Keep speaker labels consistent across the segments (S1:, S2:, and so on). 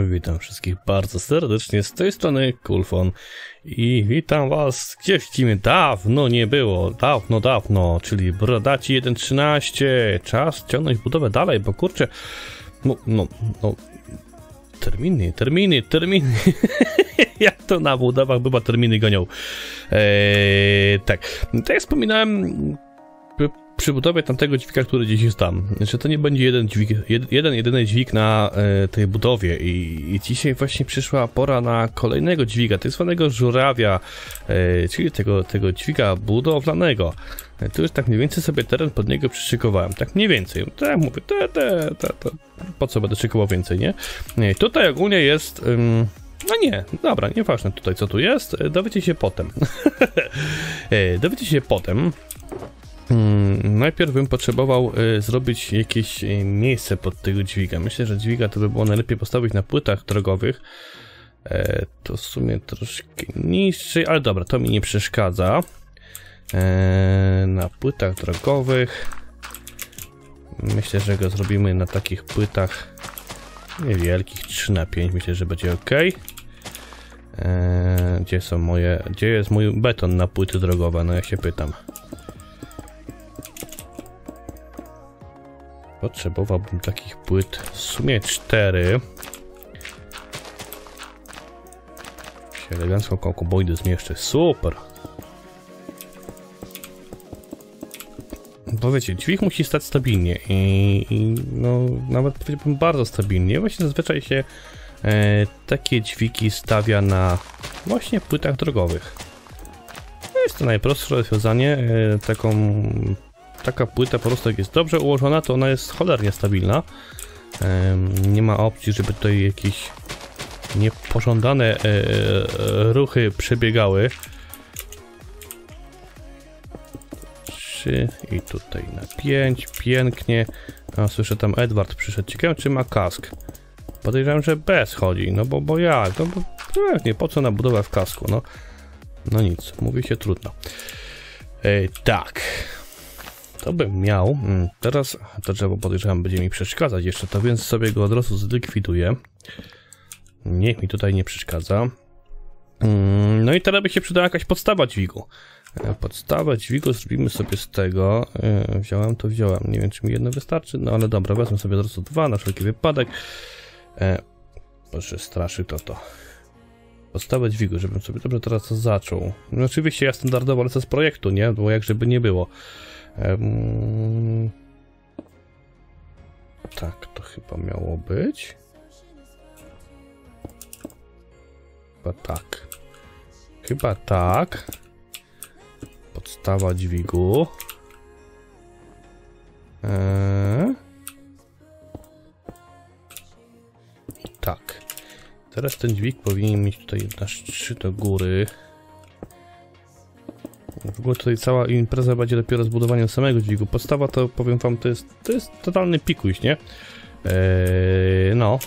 S1: Witam wszystkich bardzo serdecznie z tej strony Kulfon i witam was gdzieś w dawno nie było, dawno, dawno, czyli Brodaci 1.13. Czas ciągnąć budowę dalej, bo kurczę, no, no, no, terminy, terminy, terminy. Jak to na budowach bywa terminy gonią. Eee, tak, tak jak wspominałem, przy budowie tamtego dźwiga, który gdzieś jest tam, że to nie będzie jeden dźwig, jed, jeden, jedyny dźwig na e, tej budowie I, i dzisiaj właśnie przyszła pora na kolejnego dźwiga, tak zwanego żurawia, e, czyli tego, tego dźwiga budowlanego. E, tu już tak mniej więcej sobie teren pod niego przyszykowałem, tak mniej więcej, tak mówię, te, te, te, te, po co będę szykował więcej, nie? nie tutaj ogólnie jest... Ym, no nie, dobra, nieważne tutaj co tu jest, dowiecie się potem. Dowiecie się potem, Hmm, najpierw bym potrzebował y, zrobić jakieś y, miejsce pod tego dźwiga. Myślę, że dźwiga to by było najlepiej postawić na płytach drogowych. E, to w sumie troszkę niższy, ale dobra, to mi nie przeszkadza. E, na płytach drogowych. Myślę, że go zrobimy na takich płytach niewielkich, 3 na 5 myślę, że będzie ok. E, gdzie są moje, gdzie jest mój beton na płyty drogowe, no ja się pytam. Potrzebowałbym takich płyt w sumie cztery. Się elegancko kokoboidy zmieszczę. Super! Bo wiecie, dźwig musi stać stabilnie i, i no nawet powiedziałbym bardzo stabilnie. Właśnie zazwyczaj się e, takie dźwigi stawia na właśnie płytach drogowych. Jest to najprostsze rozwiązanie. E, taką taka płyta po prostu jak jest dobrze ułożona, to ona jest cholernie stabilna. Nie ma opcji, żeby tutaj jakieś niepożądane e, e, ruchy przebiegały. Trzy i tutaj na pięć, pięknie. A słyszę tam Edward przyszedł. Ciekawe czy ma kask. Podejrzewam, że bez chodzi, no bo, bo jak? No bo no jak nie, po co na budowę w kasku, no. No nic, mówi się trudno. E, tak, to bym miał. Mm, teraz to drzewo podejrzewam będzie mi przeszkadzać jeszcze, to więc sobie go od razu zlikwiduję. Niech mi tutaj nie przeszkadza. Mm, no i teraz by się przydała jakaś podstawa dźwigu. E, podstawę dźwigu zrobimy sobie z tego. E, wziąłem to, wziąłem. Nie wiem, czy mi jedno wystarczy, no ale dobra, wezmę sobie od razu dwa na wszelki wypadek. E, proszę, straszy to to. Podstawę dźwigu, żebym sobie dobrze teraz zaczął. No oczywiście ja standardowo lecę z projektu, nie? Bo jak żeby nie było. Um, tak, to chyba miało być. Chyba tak. Chyba tak. Podstawa dźwigu. Eee. Tak. Teraz ten dźwig powinien mieć tutaj na trzy do góry. Ogóle tutaj cała impreza będzie dopiero zbudowaniem samego dźwigu. Podstawa to powiem wam, to jest, to jest totalny pikuś, nie? Eee, no.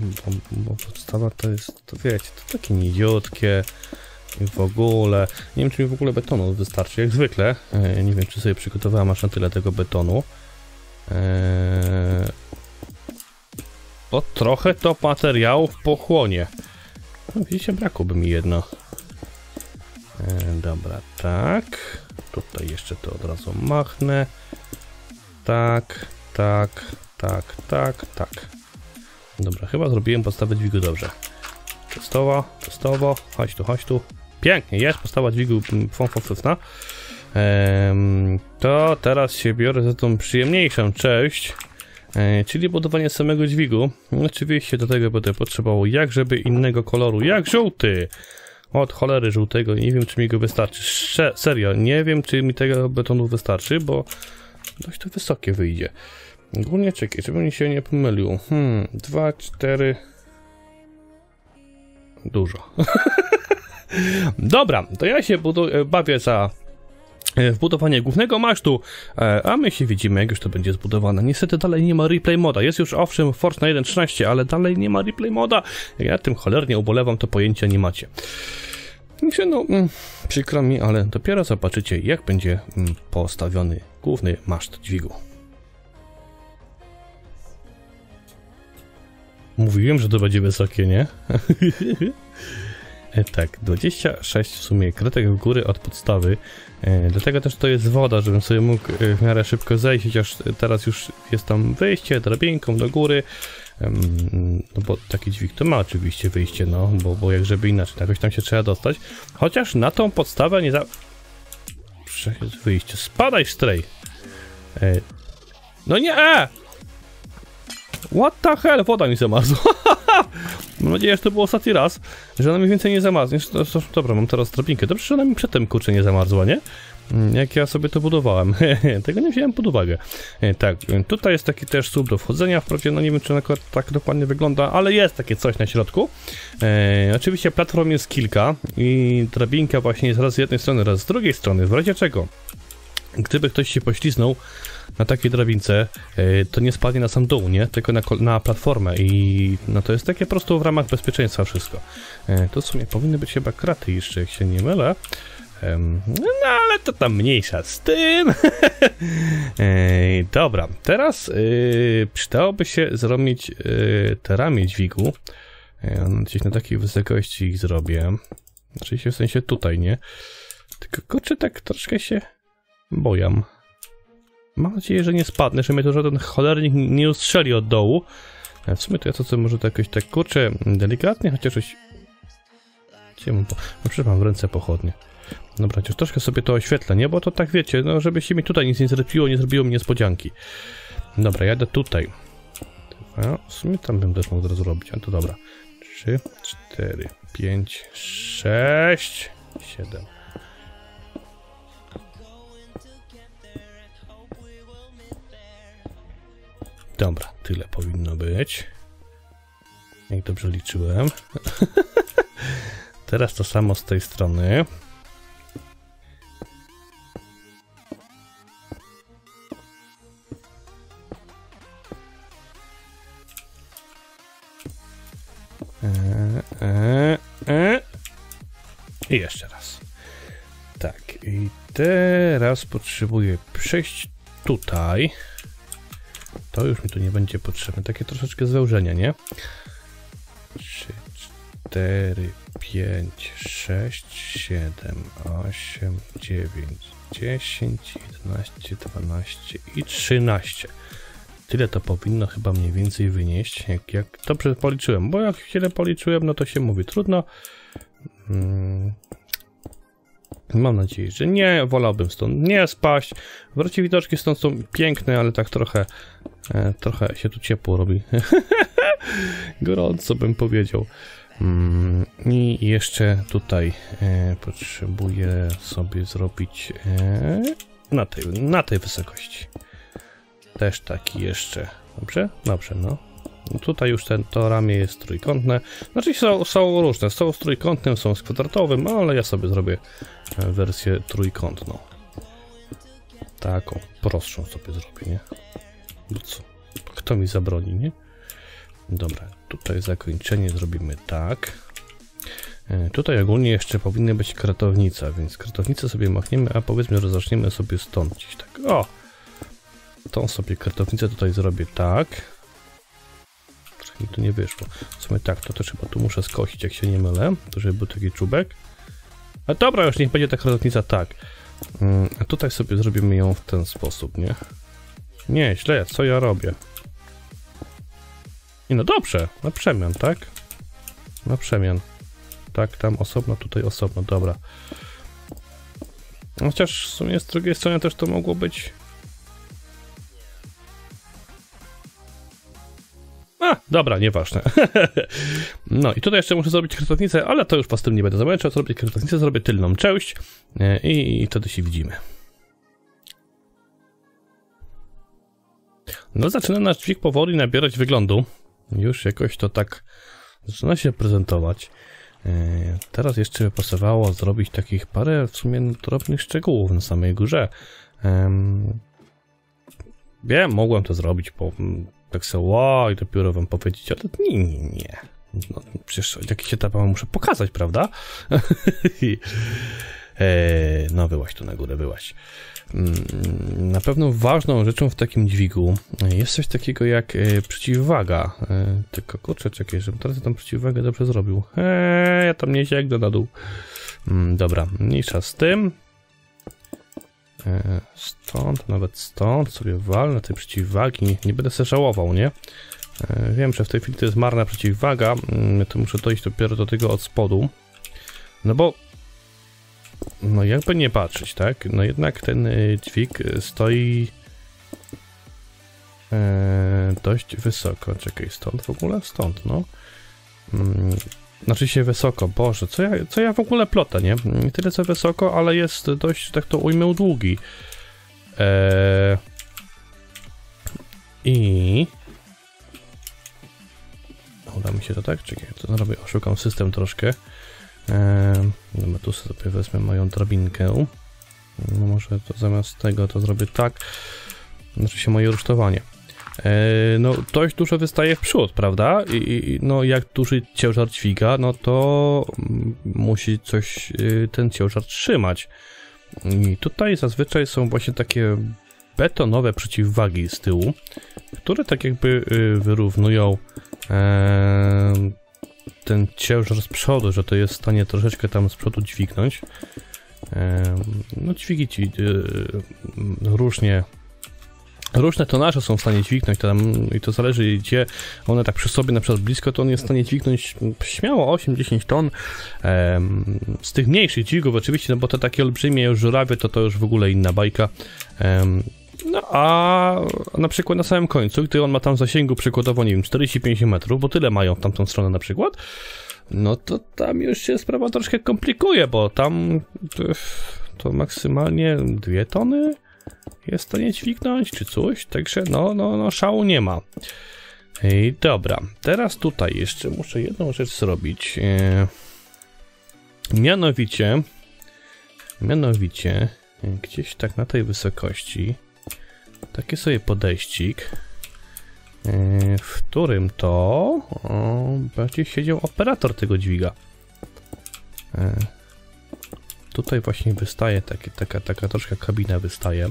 S1: Bo, bo, podstawa to jest, to wiecie, to takie niziutkie i w ogóle. Nie wiem, czy mi w ogóle betonu wystarczy, jak zwykle. Eee, nie wiem, czy sobie przygotowałem aż na tyle tego betonu. Eee, bo trochę to materiałów pochłonie. Widzicie, brakłoby mi jedno. E, dobra, tak. Tutaj jeszcze to od razu machnę. Tak, tak, tak, tak, tak. Dobra, chyba zrobiłem podstawę dźwigu dobrze. Testowo, testowo, chodź tu, chodź tu. Pięknie, jest postawa dźwigu fąfofysna. Ehm, to teraz się biorę za tą przyjemniejszą część. E, czyli budowanie samego dźwigu. Oczywiście do tego będę potrzebował jak żeby innego koloru, jak żółty. Od cholery żółtego, nie wiem czy mi go wystarczy. Serio, nie wiem czy mi tego betonu wystarczy, bo dość to wysokie wyjdzie. Ogólnie czekaj, żebym mi się nie pomylił. Hmm, dwa, cztery... Dużo. Dobra, to ja się bawię za E, w budowanie głównego masztu, e, a my się widzimy, jak już to będzie zbudowane. Niestety dalej nie ma replay moda. Jest już owszem Force na 1.13, ale dalej nie ma replay moda. Ja tym cholernie ubolewam, to pojęcia nie macie. Także no, mm, przykro mi, ale dopiero zobaczycie, jak będzie mm, postawiony główny maszt dźwigu. Mówiłem, że to będzie wysokie, nie? E, tak, 26 w sumie kratek w góry od podstawy. E, dlatego też to jest woda, żebym sobie mógł e, w miarę szybko zejść, chociaż teraz już jest tam wyjście drabinką do góry. No bo taki dźwig to ma oczywiście wyjście, no, bo, bo jak żeby inaczej, jakoś tam się trzeba dostać. Chociaż na tą podstawę nie za... Jest wyjście. Spadaj, stray! No nie! What the hell? Woda mi zamarzła. mam nadzieję, że to był ostatni raz, że ona mi więcej nie zamarznie. Dobra, mam teraz drabinkę. Dobrze, że ona mi przedtem kurczę nie zamarzła, nie? Mm, jak ja sobie to budowałem. Tego nie wziąłem pod uwagę. E, tak, tutaj jest taki też słup do wchodzenia. Wprawdzie, no nie wiem, czy na tak dokładnie wygląda, ale jest takie coś na środku. E, oczywiście platform jest kilka i drabinka właśnie jest raz z jednej strony, raz z drugiej strony. W razie czego, gdyby ktoś się pośliznął na takiej drabince, e, to nie spadnie na sam dół, nie? Tylko na, na platformę i no to jest takie po prostu w ramach bezpieczeństwa wszystko. E, to w sumie powinny być chyba kraty jeszcze, jak się nie mylę. No ale to tam mniejsza z tym. Dobra, teraz przydałoby się zrobić te ramię dźwigu. Gdzieś na takiej wysokości ich zrobię. Oczywiście w sensie tutaj, nie? Tylko kurczę, tak troszkę się bojam. Mam nadzieję, że nie spadnę, że mnie to żaden cholernik nie ustrzeli od dołu. W sumie to ja to co może to jakoś tak kurczę delikatnie, chociaż coś... Gdzie mam po... No przecież mam w ręce pochodnie. Dobra, chociaż troszkę sobie to oświetlę, nie? Bo to tak wiecie, no żeby się mi tutaj nic nie zrobiło, nie zrobiło mi niespodzianki. Dobra, jadę tutaj. Dwa, w sumie tam bym też mógł zrobić, a to dobra. Trzy, cztery, pięć, sześć, siedem. Dobra, tyle powinno być. Jak dobrze liczyłem. Teraz to samo z tej strony. E, e, e. I jeszcze raz. Tak, i teraz potrzebuję przejść tutaj. To już mi tu nie będzie potrzebne. Takie troszeczkę zwężenia, nie? 3, 4, 5, 6, 7, 8, 9, 10, 11, 12 i 13. Tyle to powinno chyba mniej więcej wynieść, jak, jak dobrze policzyłem, bo jak źle policzyłem, no to się mówi trudno. Mam nadzieję, że nie, wolałbym stąd nie spaść. Wreszcie widoczki stąd są piękne, ale tak trochę, e, trochę się tu ciepło robi. Gorąco bym powiedział. Mm, I jeszcze tutaj e, potrzebuję sobie zrobić e, na, tej, na tej wysokości. Też taki jeszcze. Dobrze? Dobrze, no. Tutaj już ten, to ramię jest trójkątne. Znaczy są, są różne. Są z trójkątnym, są z kwadratowym, ale ja sobie zrobię e, wersję trójkątną. Taką, prostszą sobie zrobię, nie? Bo co? Kto mi zabroni, nie? Dobra, tutaj zakończenie zrobimy tak. E, tutaj ogólnie jeszcze powinny być kratownica, więc kratownicę sobie machniemy, a powiedzmy, że zaczniemy sobie stąd gdzieś tak. O! Tą sobie kratownicę tutaj zrobię tak mi to nie wyszło. W sumie tak, to też chyba tu muszę skosić, jak się nie mylę, to żeby był taki czubek. A dobra, już niech będzie ta kratownica tak. Mm, a tutaj sobie zrobimy ją w ten sposób, nie? Nie, źle, co ja robię? I no dobrze, na przemian, tak? Na przemian. Tak, tam osobno, tutaj osobno, dobra. Chociaż w sumie z drugiej strony też to mogło być A, dobra, nieważne. no i tutaj jeszcze muszę zrobić kratownicę, ale to już was tym nie będę zamęczał. Zrobię kratownicę, zrobię tylną część e, i, wtedy się widzimy. No zaczyna nasz dźwig powoli nabierać wyglądu. Już jakoś to tak zaczyna się prezentować. E, teraz jeszcze by pasowało zrobić takich parę w sumie drobnych szczegółów na samej górze. Wiem, mogłem to zrobić po tak sobie wow i dopiero wam powiedzieć, ale nie, nie, nie. No, przecież jakiś etap muszę pokazać, prawda? e, no, byłaś tu na górę, byłaś. Mm, na pewno ważną rzeczą w takim dźwigu jest coś takiego jak e, przeciwwaga. E, tylko kurczę, czekaj, żebym teraz tam przeciwwagę dobrze zrobił. Eee, ja tam nie sięgnę na dół. Mm, dobra, mniejsza z tym. E, stąd, nawet stąd sobie walnę tej przeciwwagi. Nie, będę sobie żałował, nie? E, wiem, że w tej chwili to jest marna przeciwwaga. Mm, to muszę dojść dopiero do tego od spodu. No bo no jakby nie patrzeć, tak? No jednak ten y, dźwig stoi e, dość wysoko. Czekaj, stąd w ogóle? Stąd, no. Znaczy się wysoko, Boże, co ja, co ja w ogóle plotę, nie? Nie tyle co wysoko, ale jest dość, tak to ujmę, długi. E, I... Uda mi się to tak? Czekaj, to zrobię, oszukam system troszkę. Eee, tu sobie wezmę moją drabinkę. No może to zamiast tego to zrobię tak. Znaczy się moje rusztowanie. Eee, no dość dużo wystaje w przód, prawda? I, no jak duży ciężar dźwiga, no to musi coś y, ten ciężar trzymać. I tutaj zazwyczaj są właśnie takie betonowe przeciwwagi z tyłu, które tak jakby y, wyrównują eee, ten ciężar z przodu, że to jest w stanie troszeczkę tam z przodu dźwignąć. No dźwigi ci różnie Różne tonaże są w stanie dźwignąć tam i to zależy gdzie one tak przy sobie na przykład blisko, to on jest w stanie dźwignąć śmiało 8-10 ton. z tych mniejszych dźwigów oczywiście, no bo te takie olbrzymie żurawie to to już w ogóle inna bajka. No a na przykład na samym końcu, gdy on ma tam zasięgu przykładowo, nie wiem, 45 metrów, bo tyle mają w tamtą stronę na przykład, no to tam już się sprawa troszkę komplikuje, bo tam to, to maksymalnie dwie tony jest w stanie dźwignąć, czy coś, także no, no, no szału nie ma. I dobra, teraz tutaj jeszcze muszę jedną rzecz zrobić. E, mianowicie, mianowicie, gdzieś tak na tej wysokości Taki sobie podejścik, e, w którym to o, będzie siedział operator tego dźwiga. E, tutaj właśnie wystaje taki, taka, taka troszkę kabina wystaje.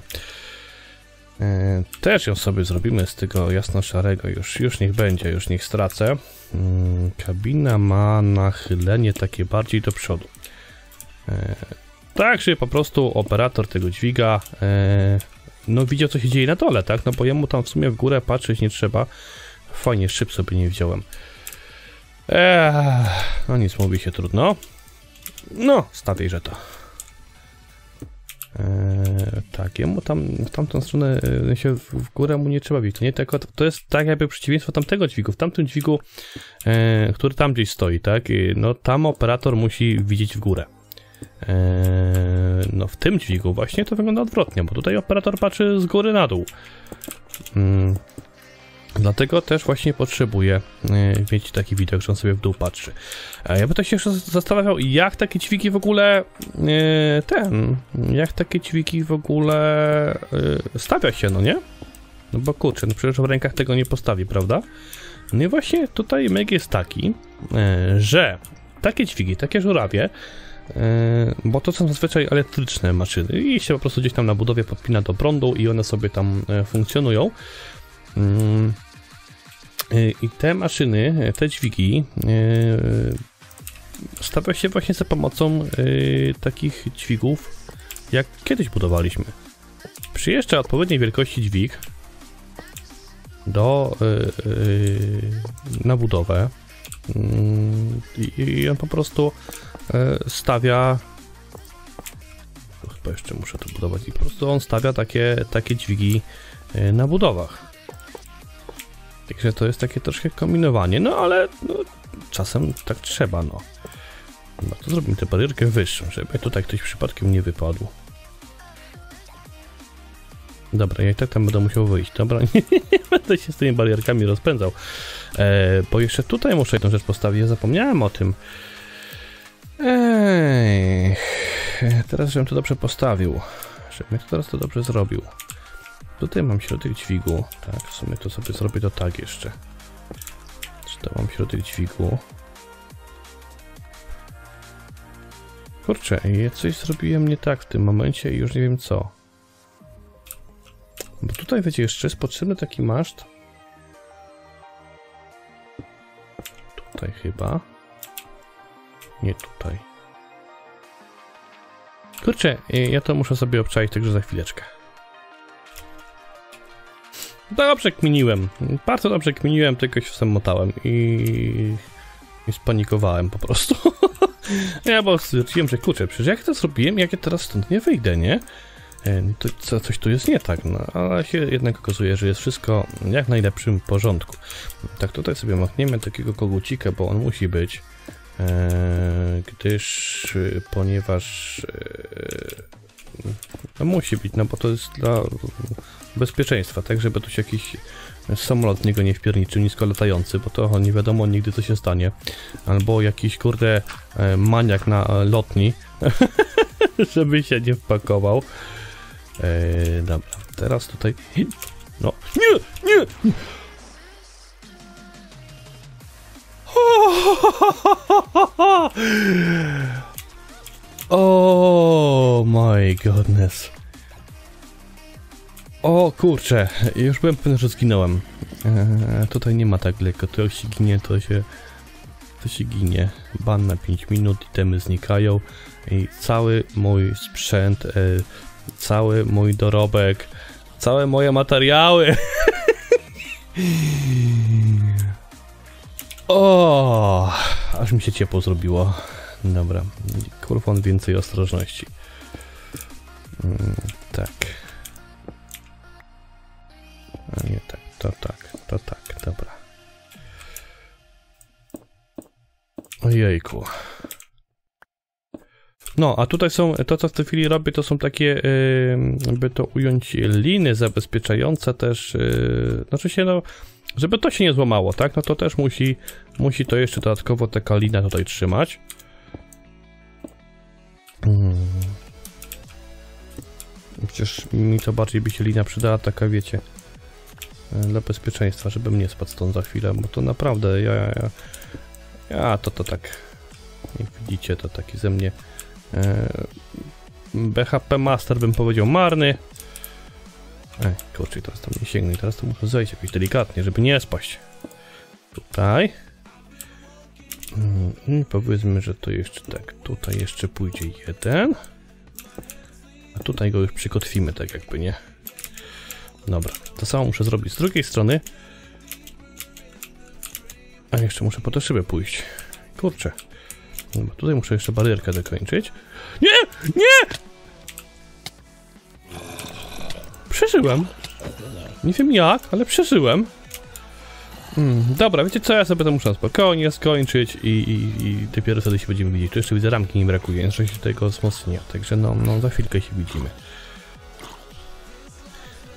S1: E, też ją sobie zrobimy z tego jasno-szarego, już, już niech będzie, już niech stracę. Mm, kabina ma nachylenie takie bardziej do przodu. Tak, że po prostu operator tego dźwiga no widział co się dzieje na dole, tak? No bo jemu tam w sumie w górę patrzeć nie trzeba. Fajnie, szyb sobie nie wziąłem. Eee, no nic, mówi się trudno. No, stawiej, że to. Eee, tak, jemu tam w tamtą stronę e, się w górę mu nie trzeba bić. Nie, tylko, to jest tak jakby przeciwieństwo tamtego dźwigu. W tamtym dźwigu, e, który tam gdzieś stoi, tak? No tam operator musi widzieć w górę. Eee, no w tym dźwigu właśnie to wygląda odwrotnie, bo tutaj operator patrzy z góry na dół. Mm. Dlatego też właśnie potrzebuję e, mieć taki widok, że on sobie w dół patrzy. Ja bym tak się jeszcze zastanawiał, jak takie dźwigi w ogóle e, ten, jak takie dźwigi w ogóle e, stawia się, no nie? No bo kurczę, no przecież w rękach tego nie postawi, prawda? No i właśnie tutaj meg jest taki, że takie dźwigi, takie żurawie bo to są zazwyczaj elektryczne maszyny i się po prostu gdzieś tam na budowie podpina do prądu i one sobie tam funkcjonują. E, I te maszyny, te dźwigi stawia się właśnie za pomocą takich dźwigów, jak kiedyś budowaliśmy. Przyjeżdża odpowiedniej wielkości dźwig do, na budowę mm, i on po prostu E, stawia chyba jeszcze muszę to budować i po prostu on stawia takie, takie dźwigi e, na budowach. Także to jest takie troszkę kombinowanie, no ale no, czasem tak trzeba, no. No to zrobimy tę barierkę wyższą, żeby tutaj ktoś przypadkiem nie wypadł. Dobra, ja i tak tam będę musiał wyjść. Dobra, nie, nie będę się z tymi barierkami rozpędzał. E, bo jeszcze tutaj muszę jedną rzecz postawić, ja zapomniałem o tym. Ej, teraz żebym to dobrze postawił. Żebym teraz to dobrze zrobił. Tutaj mam środek dźwigu. Tak, w sumie to sobie zrobię to tak jeszcze. Czy to mam środek dźwigu? Kurczę, coś zrobiłem nie tak w tym momencie i już nie wiem co. Bo tutaj, wiecie, jeszcze jest potrzebny taki maszt. Tutaj chyba. Nie tutaj. Kurczę, ja to muszę sobie obczaić także za chwileczkę. Dobrze kminiłem. Bardzo dobrze kminiłem, tylko się zamotałem i... i spanikowałem po prostu. ja bo stwierdziłem, że kurczę, przecież jak to zrobiłem, jak ja teraz stąd nie wyjdę, nie? E, To co, coś tu jest nie tak, no, ale się jednak okazuje, że jest wszystko w jak najlepszym porządku. Tak, tutaj sobie machniemy takiego kogucika, bo on musi być, e, gdyż, ponieważ e, no musi być, no bo to jest dla bezpieczeństwa, tak, żeby tu się jakiś samolot niego nie wpierniczył, nisko latający, bo to nie wiadomo nigdy co się stanie. Albo jakiś, kurde, e, maniak na lotni, żeby się nie wpakował. E, dobra, teraz tutaj... No, nie, nie! Oh my goodness. O kurczę, już byłem pewny, że zginąłem. Eee, tutaj nie ma tak lekko, to jak się ginie, to się... To się ginie. Ban na 5 minut, itemy znikają i cały mój sprzęt, e, cały mój dorobek, całe moje materiały. o, aż mi się ciepło zrobiło. Dobra, kurwon więcej ostrożności. Mm, tak. A nie tak, to tak, to tak, dobra. Ojejku. No, a tutaj są, to co w tej chwili robię, to są takie, yy, by to ująć, liny zabezpieczające też, yy, znaczy się, no, żeby to się nie złamało, tak, no to też musi, musi to jeszcze dodatkowo taka lina tutaj trzymać. Hmm. Przecież mi to bardziej by się lina przydała, taka wiecie, e, dla bezpieczeństwa, żebym nie spadł stąd za chwilę, bo to naprawdę, ja, ja, ja to to tak, jak widzicie, to taki ze mnie e, BHP Master bym powiedział marny. Ej, kurczę, teraz tam nie sięgnę, teraz to muszę zejść jakoś delikatnie, żeby nie spaść. Tutaj. Mm, I powiedzmy, że to jeszcze tak, tutaj jeszcze pójdzie jeden. A tutaj go już przykotwimy, tak jakby, nie? Dobra, to samo muszę zrobić z drugiej strony. A jeszcze muszę po te szyby pójść. Kurczę. Dobra, tutaj muszę jeszcze barierkę dokończyć. Nie! Nie! Przeżyłem. Nie wiem jak, ale przeżyłem. Hmm, dobra, wiecie co, ja sobie to muszę spokojnie skończyć i, i, i dopiero wtedy się będziemy widzieć. Tu jeszcze widzę ramki nie brakuje, jeszcze się tego wzmocnienia, także no, no za chwilkę się widzimy.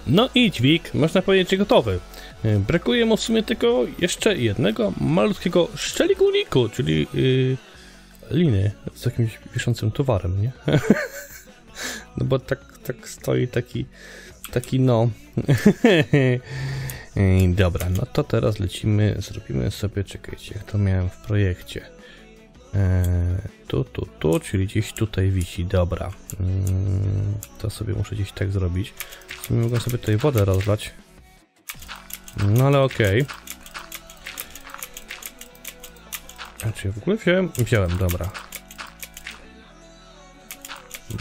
S1: No i dźwig, można powiedzieć, gotowy. E, Brakuje mu w sumie tylko jeszcze jednego malutkiego szczeliguliku, czyli yy, liny z jakimś wiszącym towarem, nie? no bo tak, tak stoi taki, taki no... Ej, Dobra, no to teraz lecimy, zrobimy sobie, czekajcie, jak to miałem w projekcie. Eee, tu, tu, tu, czyli gdzieś tutaj wisi, dobra. Mm, to sobie muszę gdzieś tak zrobić. W sumie mogę sobie tutaj wodę rozlać. No ale okej. A czy ja w ogóle wziąłem? Wziąłem, dobra.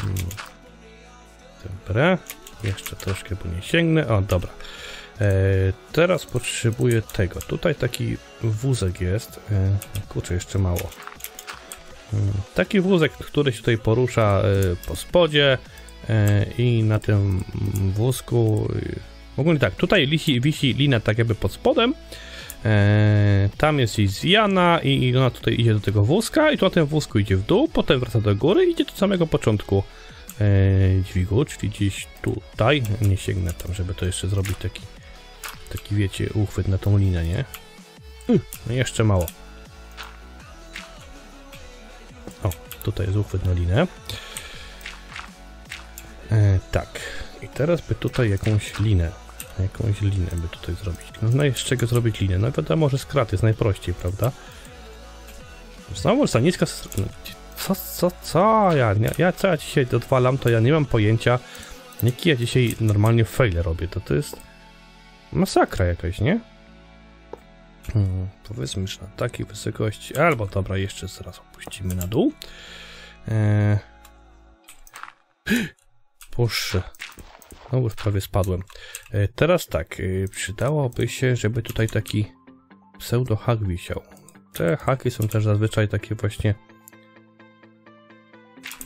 S1: Mm. Dobra. Jeszcze troszkę, bo nie sięgnę. O, dobra. E, teraz potrzebuję tego. Tutaj taki wózek jest. E, kurczę, jeszcze mało. Mm, Taki wózek, który się tutaj porusza e, po spodzie i na tym wózku ogólnie tak, tutaj wisi, wisi lina tak jakby pod spodem tam jest jej zwijana i ona tutaj idzie do tego wózka i to na tym wózku idzie w dół, potem wraca do góry i idzie do samego początku dźwigu, czyli gdzieś tutaj, nie sięgnę tam, żeby to jeszcze zrobić taki taki wiecie, uchwyt na tą linę, nie? Y, No jeszcze mało. O, tutaj jest uchwyt na linę. E, tak. I teraz by tutaj jakąś linę, jakąś linę by tutaj zrobić. No, no z czego zrobić linę? No wiadomo, że z krat jest najprościej, prawda? Znowu za niska... no, co, co, co ja, ja, co ja dzisiaj odwalam, to ja nie mam pojęcia. Jaki ja dzisiaj normalnie faile robię, to to jest masakra jakaś, nie? Hmm, powiedzmy, że na takiej wysokości, albo dobra, jeszcze zaraz opuścimy na dół. Eee... No już prawie spadłem. E, teraz tak, e, przydałoby się, żeby tutaj taki pseudo hak wisiał. Te haki są też zazwyczaj takie właśnie...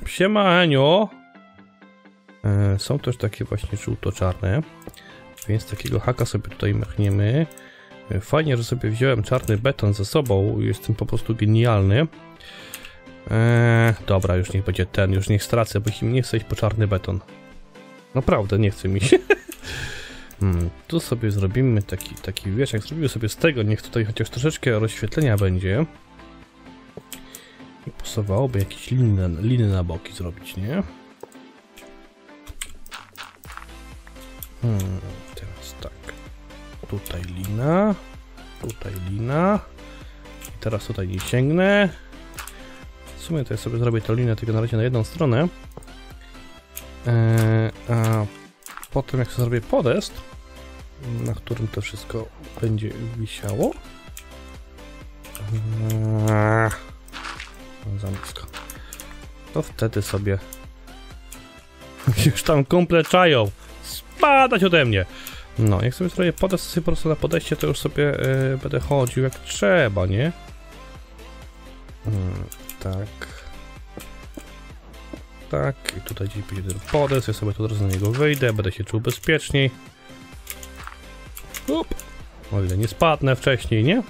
S1: Siema Aniu! E, są też takie właśnie żółto-czarne. Więc takiego haka sobie tutaj machniemy. Fajnie, że sobie wziąłem czarny beton ze sobą. Jestem po prostu genialny. Eee, dobra, już niech będzie ten, już niech stracę, bo im nie chce iść po czarny beton. Naprawdę, nie chce mi się. Hmm, tu sobie zrobimy taki, taki wiesz, jak zrobimy sobie z tego, niech tutaj chociaż troszeczkę rozświetlenia będzie. I pasowałoby jakieś liny, liny na boki zrobić, nie? Hmm. Tutaj lina. Tutaj lina. I teraz tutaj nie sięgnę. W sumie to ja sobie zrobię tę linę tylko na razie na jedną stronę. Eee, a potem jak sobie zrobię podest, na którym to wszystko będzie wisiało. Eee, za nisko. To wtedy sobie już tam kumple czają. Spadać ode mnie. No, jak sobie zrobię podest, sobie po prostu na podejście, to już sobie e, będę chodził jak trzeba, nie? Hmm, tak. Tak, i tutaj gdzieś będzie ten podest, ja sobie tu od razu na niego wyjdę, będę się czuł bezpieczniej. Up. O ile nie spadnę wcześniej, nie?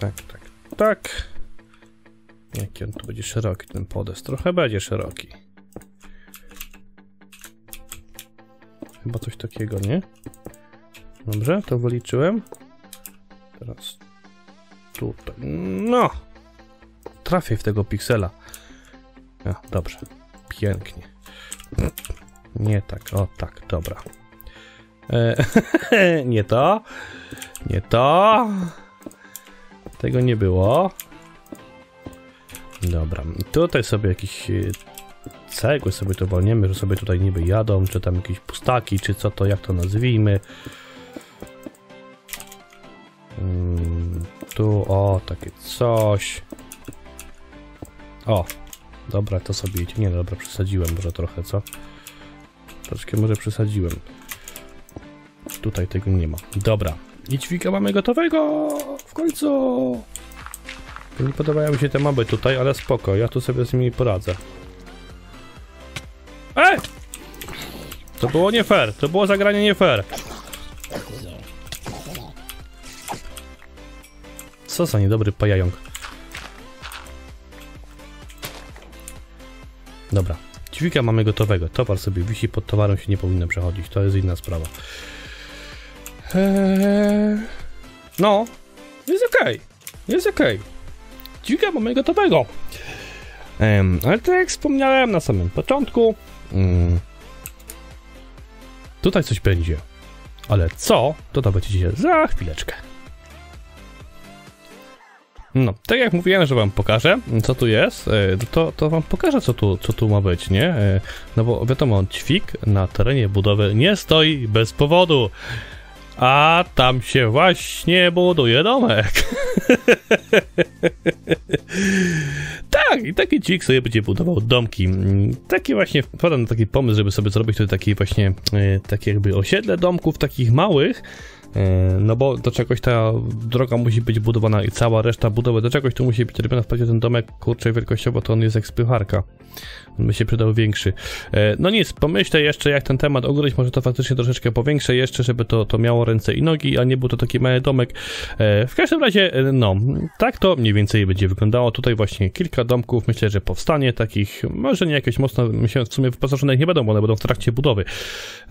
S1: Tak, tak, tak. Szeroki, ten podest? Trochę będzie szeroki. Chyba coś takiego, nie? Dobrze, to wyliczyłem. Teraz tutaj. No! Trafię w tego piksela. No, dobrze. Pięknie. Nie tak, o tak, dobra. E, nie to. Nie to. Tego nie było. Dobra, tutaj sobie jakieś e, cegły sobie to wolniemy, że sobie tutaj niby jadą, czy tam jakieś pustaki, czy co to, jak to nazwijmy. Mm, tu, o, takie coś. O, dobra, to sobie idzie. Nie, dobra, przesadziłem może trochę, co? Troszkę może przesadziłem. Tutaj tego nie ma. Dobra. I dźwiga mamy gotowego! W końcu! Nie podobają mi się te moby tutaj, ale spoko, ja tu sobie z nimi poradzę. E! To było nie fair, to było zagranie nie fair. Co za niedobry pajająk. Dobra. Dźwiga mamy gotowego. Towar sobie wisi, pod towarem się nie powinno przechodzić. To jest inna sprawa. Eee... No. Jest okej. Okay. Jest okej. Okay. Dźwiga mamy gotowego. Um, ale tak jak wspomniałem na samym początku, um, tutaj coś będzie. Ale co, to dowiecie za chwileczkę. No, tak jak mówiłem, że wam pokażę, co tu jest, e, to, to wam pokażę, co tu, co tu ma być, nie? E, no bo wiadomo, ćwik na terenie budowy nie stoi bez powodu. A tam się właśnie buduje domek. tak, i taki dźwig sobie będzie budował domki. Taki właśnie, wpadłem na taki pomysł, żeby sobie zrobić tutaj taki właśnie, e, takie jakby osiedle domków takich małych, no bo do czegoś ta droga musi być budowana i cała reszta budowy do czegoś tu musi być robiona. Wprawdzie ten domek, kurczę, wielkościowo to on jest jak spycharka. On by się przydał większy. E, no nic, pomyślę jeszcze jak ten temat ogryźć, może to faktycznie troszeczkę powiększę jeszcze, żeby to, to miało ręce i nogi, a nie był to taki mały domek. E, w każdym razie, no, tak to mniej więcej będzie wyglądało. Tutaj właśnie kilka domków, myślę, że powstanie takich, może nie jakieś mocno, myślę, w sumie wyposażone nie będą, bo one będą w trakcie budowy.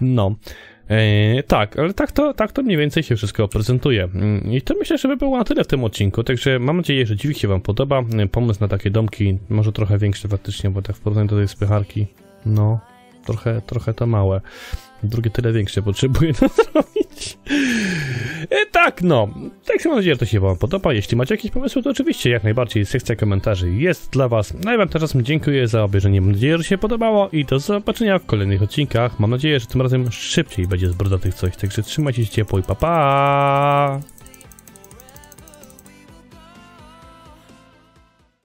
S1: No. E, tak, ale tak to, tak to mniej więcej się wszystko prezentuje. Mm, I to myślę, że by było na tyle w tym odcinku, także mam nadzieję, że dźwig się wam podoba. E, pomysł na takie domki, może trochę większe faktycznie, bo tak w porównaniu do tej spycharki, no, trochę, trochę to małe. drugie tyle większe potrzebuję. E, tak, no. Tak mam nadzieję, że to się wam podoba. Jeśli macie jakieś pomysły, to oczywiście jak najbardziej sekcja komentarzy jest dla was. No i wam teraz dziękuję za obejrzenie. Mam nadzieję, że się podobało i do zobaczenia w kolejnych odcinkach. Mam nadzieję, że tym razem szybciej będzie z brodatych coś. Także trzymajcie się ciepło i pa pa!